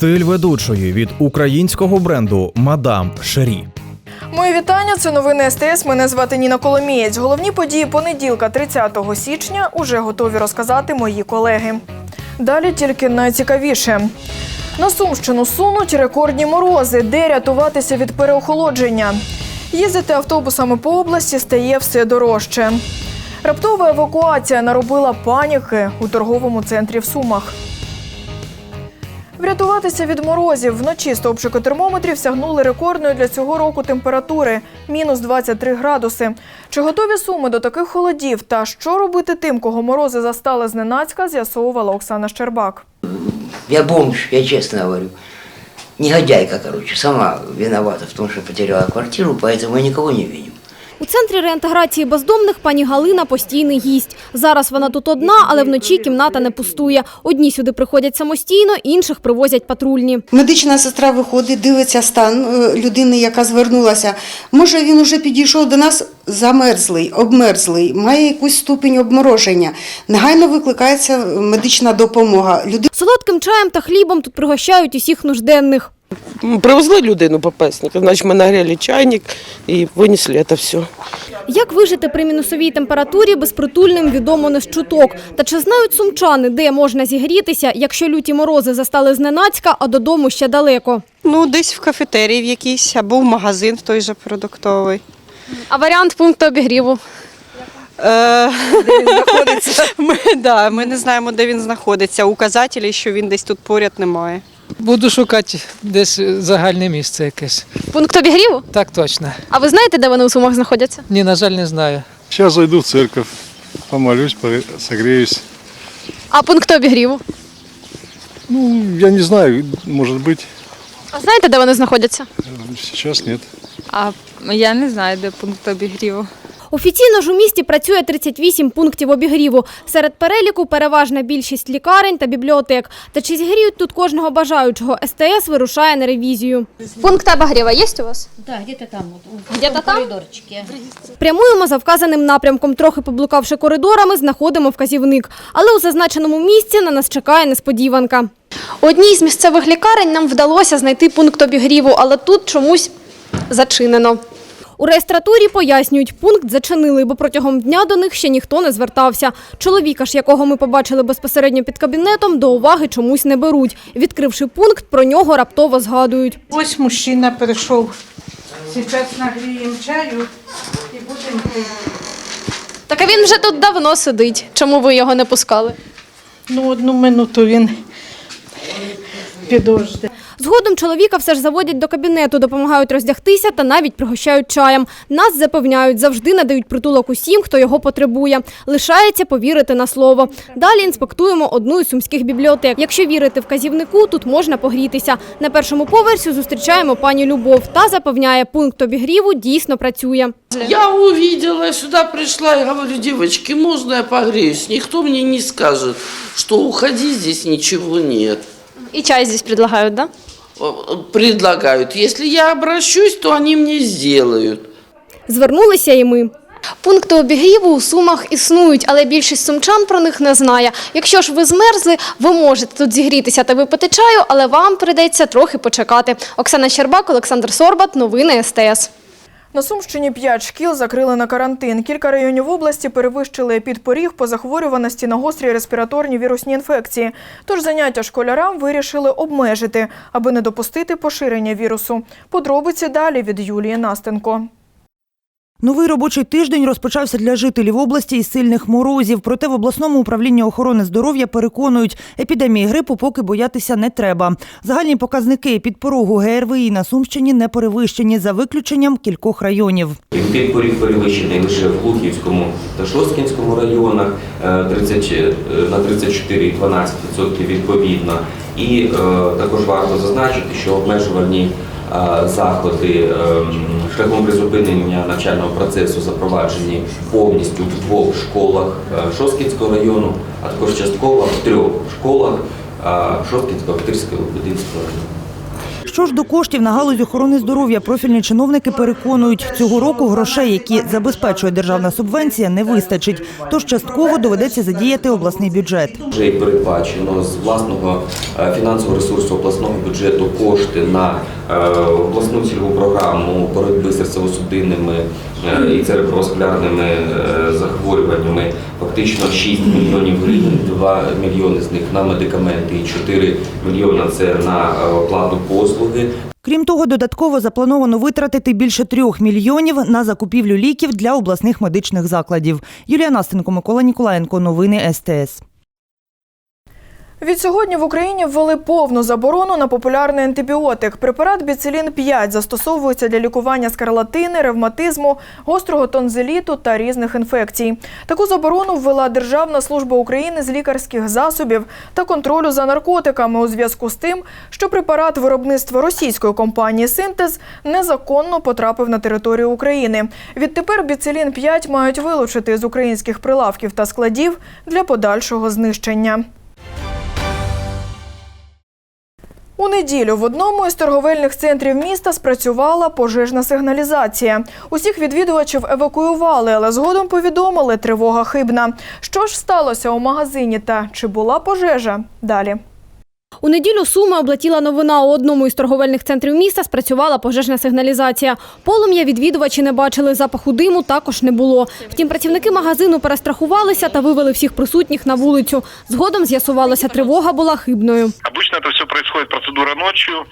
Стиль ведучої від українського бренду Мадам Шері. Мої вітання. Це новини СТС. Мене звати Ніна Коломієць. Головні події понеділка, 30 січня, уже готові розказати мої колеги. Далі тільки найцікавіше. На Сумщину сунуть рекордні морози, де рятуватися від переохолодження. Їздити автобусами по області стає все дорожче. Раптова евакуація наробила паніки у торговому центрі в Сумах. Врятуватися від морозів вночі стовпчики термометрів сягнули рекордної для цього року температури мінус 23 градуси. Чи готові суми до таких холодів та що робити тим, кого морози застали зненацька, з'ясовувала Оксана Щербак. Я бомж, я честно говорю. Негодяйка, короче, сама виновата в том, что потеряла квартиру, поэтому я никого не видел. У центрі реінтеграції бездомних пані Галина постійний гість. Зараз вона тут одна, але вночі кімната не пустує. Одні сюди приходять самостійно, інших привозять патрульні. Медична сестра виходить, дивиться стан е, людини, яка звернулася. Може, він уже підійшов до нас замерзлий, обмерзлий, має якусь ступінь обмороження. Негайно викликається медична допомога. Солодким чаєм та хлібом тут пригощають усіх нужденних. Привезли людину попесника, значить ми нагріли чайник і винесли це все. Як вижити при мінусовій температурі безпритульним відомо не з чуток. Та чи знають сумчани, де можна зігрітися, якщо люті морози застали зненацька, а додому ще далеко? Ну, десь в кафетерії в якийсь або в магазин в той же продуктовий. А варіант пункту обігріву? Е, де він знаходиться? Ми, да, ми не знаємо, де він знаходиться. Указателі, що він десь тут поряд немає. Буду шукати десь загальне місце якесь. Пункт обігріву? Так точно. А ви знаєте, де вони у сумах знаходяться? Ні, на жаль, не знаю. Сейчас зайду в церковь, помолюсь, согреюсь. А пункт обігріву? Ну, я не знаю, может быть, А знаєте, де вони знаходяться? сейчас нет. А я не знаю, де пункт обігріву. Офіційно ж у місті працює 38 пунктів обігріву. Серед переліку переважна більшість лікарень та бібліотек. Та чи зігріють тут кожного бажаючого? СТС вирушає на ревізію. Пункт обігріва є у вас? Да, где-то там, Где-то там? Прямуємо за вказаним напрямком. Трохи поблукавши коридорами, знаходимо вказівник. Але у зазначеному місці на нас чекає несподіванка. У одній з місцевих лікарень нам вдалося знайти пункт обігріву, але тут чомусь зачинено. У реєстратурі пояснюють, пункт зачинили, бо протягом дня до них ще ніхто не звертався. Чоловіка ж, якого ми побачили безпосередньо під кабінетом, до уваги чомусь не беруть. Відкривши пункт, про нього раптово згадують. Ось мужчина прийшов. Зараз нагріємо чаю і будемо пити. Так а він вже тут давно сидить. Чому ви його не пускали? Ну, одну минуту він підожде. Згодом чоловіка все ж заводять до кабінету, допомагають роздягтися та навіть пригощають чаєм. Нас запевняють, завжди надають притулок усім, хто його потребує. Лишається повірити на слово. Далі інспектуємо одну із сумських бібліотек. Якщо вірити вказівнику, тут можна погрітися. На першому поверсі зустрічаємо пані Любов та запевняє, пункт обігріву дійсно працює. Я увидела, сюда пришла и говорю, девочки, можно я погреюсь? Никто мне не скажет, что уходи, здесь ничего нет. І чай здесь предлагають, да? Предлагают. Если я обращусь, то они мне сделают. Звернулися і ми. Пункти обігріву у Сумах існують, але більшість сумчан про них не знає. Якщо ж ви змерзли, ви можете тут зігрітися та випити чаю, але вам прийдеться трохи почекати. Оксана Щербак, Олександр Сорбат, новини СТС. На Сумщині п'ять шкіл закрили на карантин. Кілька районів області перевищили підпоріг по захворюваності на гострі респіраторні вірусні інфекції. Тож заняття школярам вирішили обмежити, аби не допустити поширення вірусу. Подробиці далі від Юлії Настенко. Новий робочий тиждень розпочався для жителів області із сильних морозів. Проте в обласному управлінні охорони здоров'я переконують, епідемії грипу поки боятися не треба. Загальні показники підпорогу ГРВІ на Сумщині не перевищені за виключенням кількох районів. Підпоріг перевищений лише в Глухівському та Шосткінському районах е, 30, е, на 34,12% відповідно. І е, також варто зазначити, що обмежувальні е, заходи е, шляхом призупинення навчального процесу запроваджені повністю в двох школах е, Шосткінського району, а також частково в трьох школах е, Шосткінського Охтирського Будинського району. Що ж до коштів на галузь охорони здоров'я, профільні чиновники переконують, цього року грошей, які забезпечує державна субвенція, не вистачить. Тож частково доведеться задіяти обласний бюджет. Вже і передбачено з власного е, фінансового ресурсу обласного бюджету кошти на е, обласну цільову програму боротьби з серцево-судинними е, і цереброваскулярними е, захворюваннями. Фактично 6 мільйонів гривень, 2 мільйони з них на медикаменти і 4 мільйони це на е, оплату послуги. Крім того, додатково заплановано витратити більше трьох мільйонів на закупівлю ліків для обласних медичних закладів. Юлія Настенко, Микола Ніколаєнко. Новини СТС. Відсьогодні в Україні ввели повну заборону на популярний антибіотик. Препарат біцилін 5 застосовується для лікування скарлатини, ревматизму, гострого тонзиліту та різних інфекцій. Таку заборону ввела Державна служба України з лікарських засобів та контролю за наркотиками у зв'язку з тим, що препарат виробництва російської компанії Синтез незаконно потрапив на територію України. Відтепер біцилін 5 мають вилучити з українських прилавків та складів для подальшого знищення. У неділю в одному із торговельних центрів міста спрацювала пожежна сигналізація. Усіх відвідувачів евакуювали, але згодом повідомили, тривога хибна. Що ж сталося у магазині та чи була пожежа? Далі. У неділю Суми облетіла новина. У одному із торговельних центрів міста спрацювала пожежна сигналізація. Полум'я відвідувачі не бачили, запаху диму також не було. Втім, працівники магазину перестрахувалися та вивели всіх присутніх на вулицю. Згодом з'ясувалося, тривога була хибною. Обычно это все происходит процедура ночью.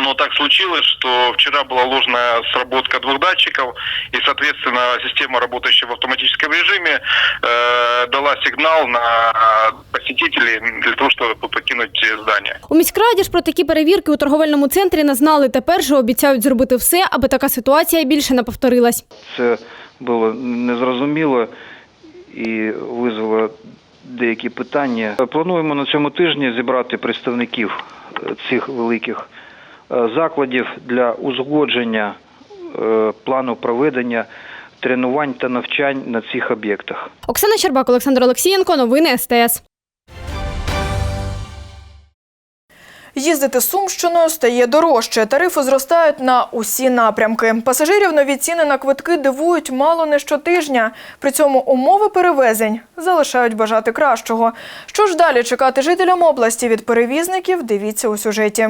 Но так случилось, что вчера была ложная сработка двух датчиков, и, соответственно, система, работающая в автоматическом режиме, э, дала сигнал на посетителей для того, чтобы покинуть здание. У міськраді ж про такі перевірки у торговельному центрі не знали. Тепер же обіцяють зробити все, аби така ситуація більше не повторилась. Це було незрозуміло і визвало деякі питання. Плануємо на цьому тижні зібрати представників е, цих великих е, закладів для узгодження е, плану проведення тренувань та навчань на цих об'єктах. Оксана Щербак, Олександр Олексієнко. Новини СТС. Їздити Сумщиною стає дорожче. Тарифи зростають на усі напрямки. Пасажирів нові ціни на квитки дивують мало не щотижня. При цьому умови перевезень залишають бажати кращого. Що ж далі чекати жителям області від перевізників? Дивіться у сюжеті.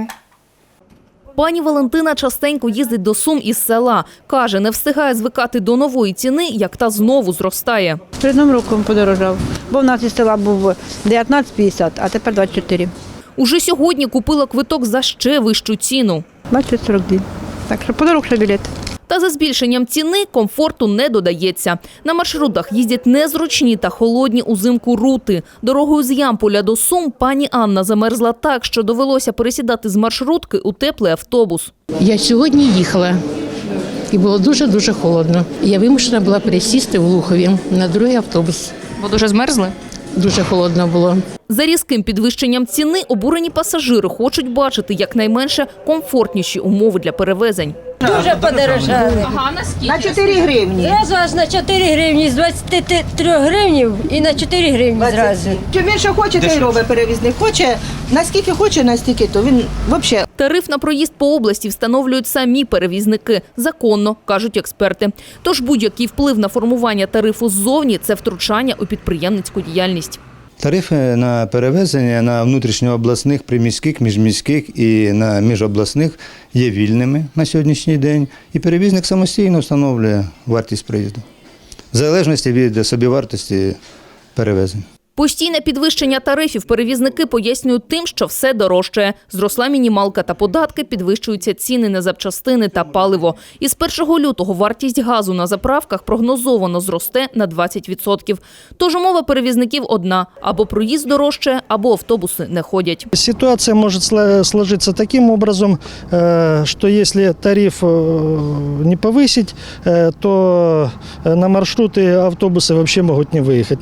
Пані Валентина частенько їздить до Сум із села. Каже, не встигає звикати до нової ціни, як та знову зростає. Перед новим роком подорожав, бо в нас із села був 19,50, а тепер 24. Уже сьогодні купила квиток за ще вищу ціну. 20-42. Так що подорожчий білет. Та за збільшенням ціни комфорту не додається. На маршрутах їздять незручні та холодні узимку рути. Дорогою з Ямполя до Сум пані Анна замерзла так, що довелося пересідати з маршрутки у теплий автобус. Я сьогодні їхала і було дуже-дуже холодно. Я вимушена була пересісти в Лухові на другий автобус. Бо дуже змерзли? Дуже холодно було. За різким підвищенням ціни обурені пасажири хочуть бачити якнайменше комфортніші умови для перевезень. Дуже подорожали. Ага, наскільки? На 4 гривні. Зразу аж на 4 гривні, з 23 гривнів і на 4 гривні зразу. Чим що хоче, той робить перевізник. Хоче, наскільки хоче, настільки, то він взагалі Тариф на проїзд по області встановлюють самі перевізники. Законно, кажуть експерти. Тож будь-який вплив на формування тарифу ззовні – це втручання у підприємницьку діяльність. Тарифи на перевезення на внутрішньообласних, приміських, міжміських і на міжобласних є вільними на сьогоднішній день, і перевізник самостійно встановлює вартість проїзду в залежності від собівартості перевезень. Постійне підвищення тарифів перевізники пояснюють тим, що все дорожчає. Зросла мінімалка та податки, підвищуються ціни на запчастини та паливо. Із 1 лютого вартість газу на заправках прогнозовано зросте на 20%. Тож умова перевізників одна – або проїзд дорожче, або автобуси не ходять. Ситуация может сло- сложиться таким образом, э, что если тариф э, не повысить, э, то э, на маршруты автобусы вообще могут не выехать.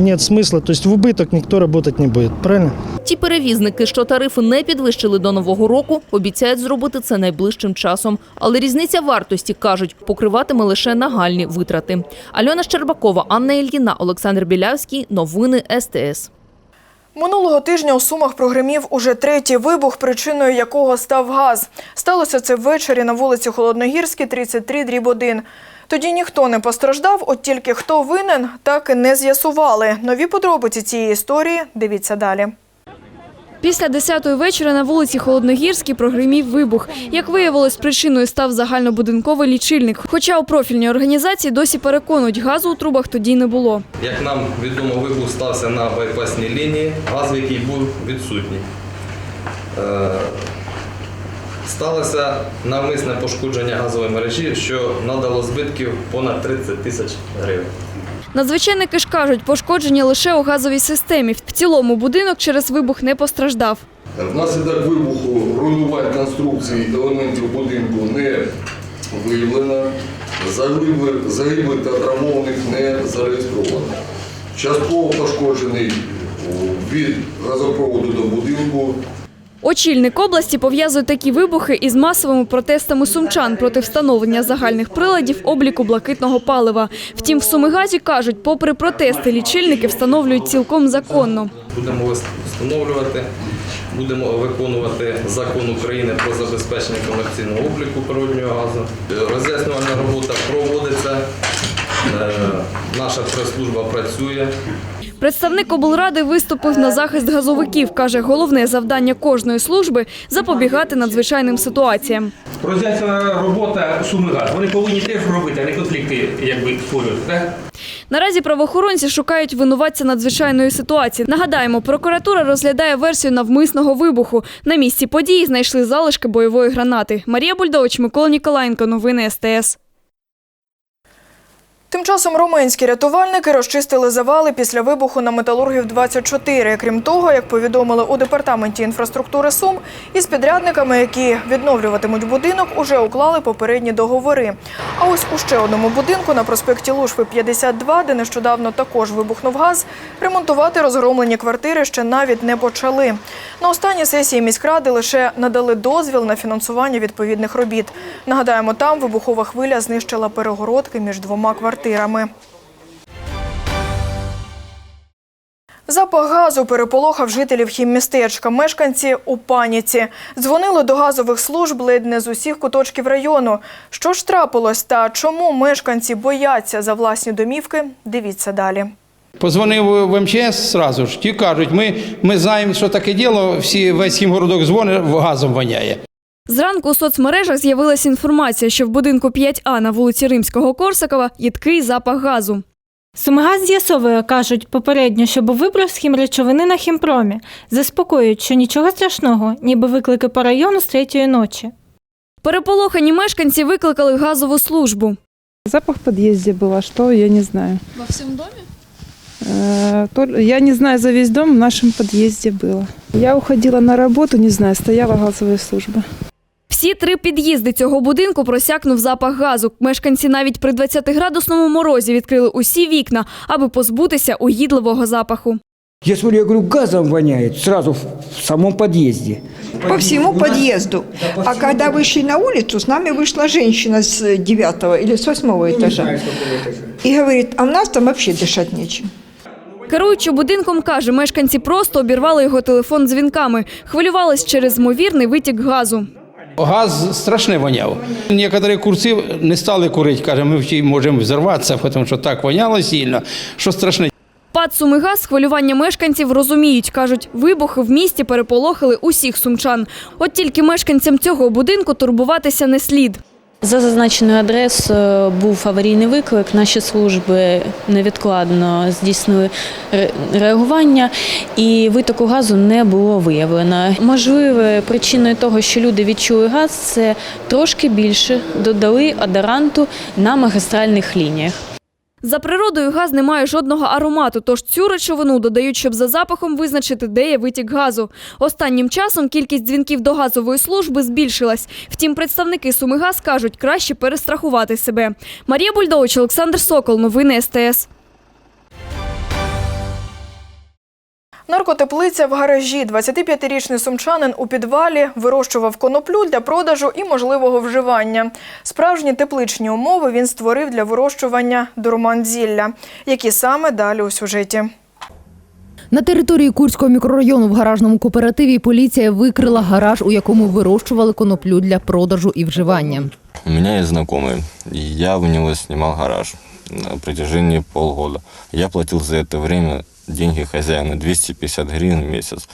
Не- Нет смысла, то есть в убыток никто работать не будет, правильно? Ті перевізники, що тарифи не підвищили до нового року, обіцяють зробити це найближчим часом. Але різниця вартості, кажуть, покриватиме лише нагальні витрати. Альона Щербакова, Анна Ільїна, Олександр Білявський. Новини СТС. Минулого тижня у Сумах прогримів уже третій вибух, причиною якого став газ. Сталося це ввечері на вулиці Холодногірській, 33, дріб 1. Тоді ніхто не постраждав, от тільки хто винен, так і не з'ясували. Нові подробиці цієї історії дивіться далі. Після 10-ї вечора на вулиці Холодногірській прогримів вибух. Як виявилось, причиною став загальнобудинковий лічильник. Хоча у профільній організації досі переконують, газу у трубах тоді не було. Як нам відомо, вибух стався на байпасній лінії, газ, який був відсутній. Сталося навмисне пошкодження газової мережі, що надало збитків понад 30 тисяч гривень. Надзвичайники ж кажуть, пошкодження лише у газовій системі. В цілому будинок через вибух не постраждав. Внаслідок вибуху руйнувань конструкції елементів будинку не виявлено, загиблих та травмованих не зареєстровано. Частково пошкоджений від газопроводу до будинку Очільник області пов'язує такі вибухи із масовими протестами сумчан проти встановлення загальних приладів обліку блакитного палива. Втім, в Сумигазі кажуть, попри протести, лічильники встановлюють цілком законно. Будемо встановлювати, будемо виконувати закон України про забезпечення комерційного обліку природнього газу. Роз'яснювальна робота проводиться, е, наша прес-служба працює. Представник облради виступив на захист газовиків. Каже, головне завдання кожної служби – запобігати надзвичайним ситуаціям. Роз'яснена робота Сумигаз. Вони повинні теж робити, а не конфлікти якби створювати. Так? Наразі правоохоронці шукають винуватця надзвичайної ситуації. Нагадаємо, прокуратура розглядає версію навмисного вибуху. На місці події знайшли залишки бойової гранати. Марія Бульдович, Микола Ніколаєнко. Новини СТС. Тим часом румунські рятувальники розчистили завали після вибуху на металургів 24. Крім того, як повідомили у департаменті інфраструктури Сум, із підрядниками, які відновлюватимуть будинок, уже уклали попередні договори. А ось у ще одному будинку на проспекті Лушви 52, де нещодавно також вибухнув газ, ремонтувати розгромлені квартири ще навіть не почали. На останній сесії міськради лише надали дозвіл на фінансування відповідних робіт. Нагадаємо, там вибухова хвиля знищила перегородки між двома квартирами. Запах газу переполохав жителів хіммістечка. Мешканці у паніці. Дзвонили до газових служб ледь не з усіх куточків району. Що ж трапилось та чому мешканці бояться за власні домівки? Дивіться далі. Позвонив в МЧС сразу ж. Ті кажуть, ми, ми знаємо, що таке діло, всі, весь хімгородок дзвонить, газом воняє. Зранку у соцмережах з'явилася інформація, що в будинку 5А на вулиці Римського Корсакова їдкий запах газу. Сумигаз з'ясовує, кажуть попередньо, що був виброс хімречовини на хімпромі. Заспокоюють, що нічого страшного, ніби виклики по району з третьої ночі. Переполохані мешканці викликали газову службу. Запах в подъезде был, а что, я не знаю. Во всьому домі? Э, то- Я не знаю за весь дом, в нашем подъезде было. Я уходила на работу, не знаю, стояла газовая служба. Всі три під'їзди цього будинку просякнув запах газу. Мешканці навіть при 20-градусному морозі відкрили усі вікна, аби позбутися угідливого запаху. Я смотрю, я говорю, газом воняет сразу в в самом подъезде. по всему подъезду. А когда вышли на улицу, с нами вышла женщина с девятого или с восьмого этажа. И говорит, а у нас там вообще дышать нечем. Керуючи будинком, каже, мешканці просто обірвали його телефон дзвінками. Хвилювались через ймовірний витік газу. Газ страшне воняв. Некоторі курці не стали курити, каже, ми можемо взорватися, тому що так воняло сильно, що страшне. ПАД «Сумигаз» хвилювання мешканців розуміють. Кажуть, вибухи в місті переполохали усіх сумчан. От тільки мешканцям цього будинку турбуватися не слід. За зазначеною адресою був аварійний виклик. Наші служби невідкладно здійснили ре- реагування, і витоку газу не було виявлено. Можливо, причиною того, що люди відчули газ, це трошки більше додали адаранту на магістральних лініях. За природою газ не має жодного аромату, тож цю речовину додають, щоб за запахом визначити, де є витік газу. Останнім часом кількість дзвінків до газової служби збільшилась. Втім, представники Сумигаз кажуть, краще перестрахувати себе. Марія Бульдович, Олександр Сокол. Новини СТС. Наркотеплиця в гаражі. 25-річний сумчанин у підвалі вирощував коноплю для продажу і можливого вживання. Справжні тепличні умови він створив для вирощування дурманзілля. Які саме далі у сюжеті. На території Курського мікрорайону в гаражному кооперативі поліція викрила гараж, у якому вирощували коноплю для продажу і вживання. У меня есть знакомый, и я у него снимал гараж на протяжении полгода. Я платил за это время деньги хозяина 250 гривен в месяц.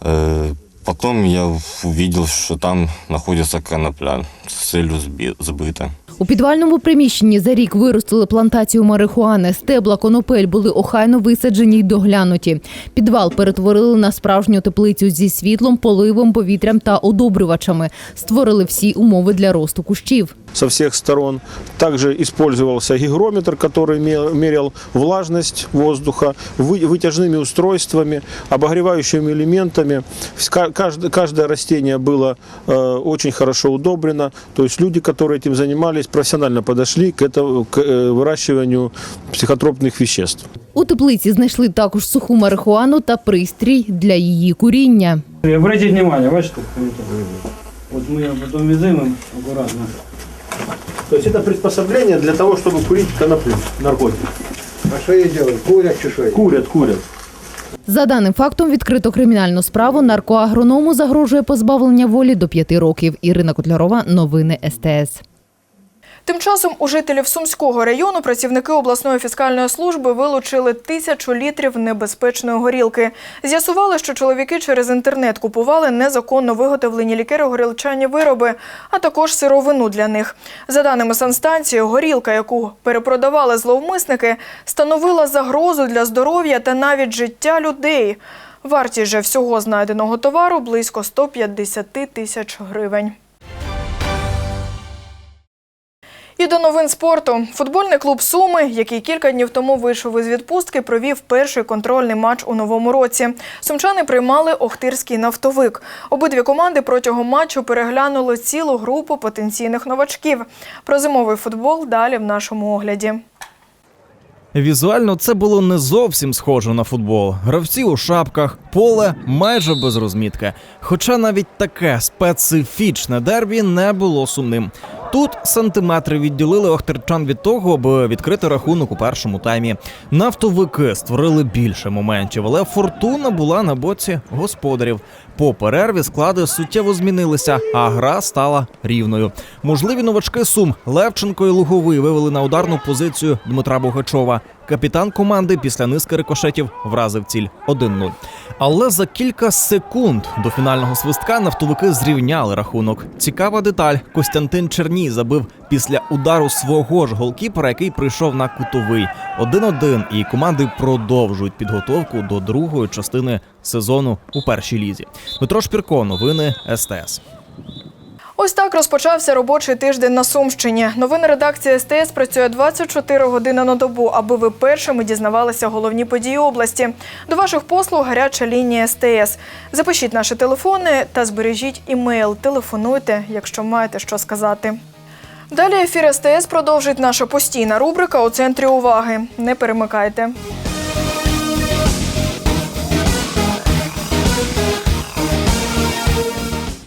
Э, Потом я увидел, что там находится конопля с целью сбыта. У підвальному приміщенні за рік виростили плантацію марихуани. Стебла конопель були охайно висаджені й доглянуті. Підвал перетворили на справжню теплицю зі світлом, поливом, повітрям та одобрювачами. Створили всі умови для росту кущів со всех сторон. Также использовался гигрометр, который ме- мерял влажность воздуха, вы- вытяжными устройствами, обогревающими элементами. Ска- Каждое, каждое растение было э, очень хорошо удобрено. То есть люди, которые этим занимались, профессионально подошли к, это, к э, выращиванию психотропных веществ. У теплиці знайшли також суху марихуану та пристрій для її куріння. Обратите внимание, бачите, как это выглядит. Вот мы ее потом вязаем аккуратно. То есть это приспособление для того, чтобы курить коноплю, наркотик. А что ей делают? Курят що? Курят, курят. За даним фактом відкрито кримінальну справу. Наркоагроному загрожує позбавлення волі до п'яти років. Ірина Котлярова, новини СТС. Тим часом у жителів Сумського району працівники обласної фіскальної служби вилучили тисячу літрів небезпечної горілки. З'ясували, що чоловіки через інтернет купували незаконно виготовлені лікери-горілчані вироби, а також сировину для них. За даними санстанції, горілка, яку перепродавали зловмисники, становила загрозу для здоров'я та навіть життя людей. Вартість же всього знайденого товару близько 150 тисяч гривень. І до новин спорту. Футбольний клуб Суми, який кілька днів тому вийшов із відпустки, провів перший контрольний матч у новому році. Сумчани приймали Охтирський нафтовик. Обидві команди протягом матчу переглянули цілу групу потенційних новачків. Про зимовий футбол далі в нашому огляді. Візуально це було не зовсім схоже на футбол. Гравці у шапках, поле майже без розмітки. Хоча навіть таке специфічне дербі не було сумним. Тут сантиметри відділили охтерчан від того, аби відкрити рахунок у першому таймі. Нафтовики створили більше моментів, але фортуна була на боці господарів. По перерві склади суттєво змінилися, а гра стала рівною. Можливі новачки Сум Левченко і Луговий вивели на ударну позицію Дмитра Богачова. Капітан команди після низки рикошетів вразив ціль 1-0. Але за кілька секунд до фінального свистка нафтовики зрівняли рахунок. Цікава деталь: Костянтин Черній забив після удару свого ж голкіпера, який прийшов на кутовий 1-1, і команди продовжують підготовку до другої частини сезону у першій лізі. Дмитро Шпірко, новини СТС. Ось так розпочався робочий тиждень на Сумщині. Новини редакції СТС працює 24 години на добу, аби ви першими дізнавалися головні події області. До ваших послуг гаряча лінія СТС. Запишіть наші телефони та збережіть імейл. Телефонуйте, якщо маєте що сказати. Далі ефір СТС продовжить наша постійна рубрика у центрі уваги. Не перемикайте.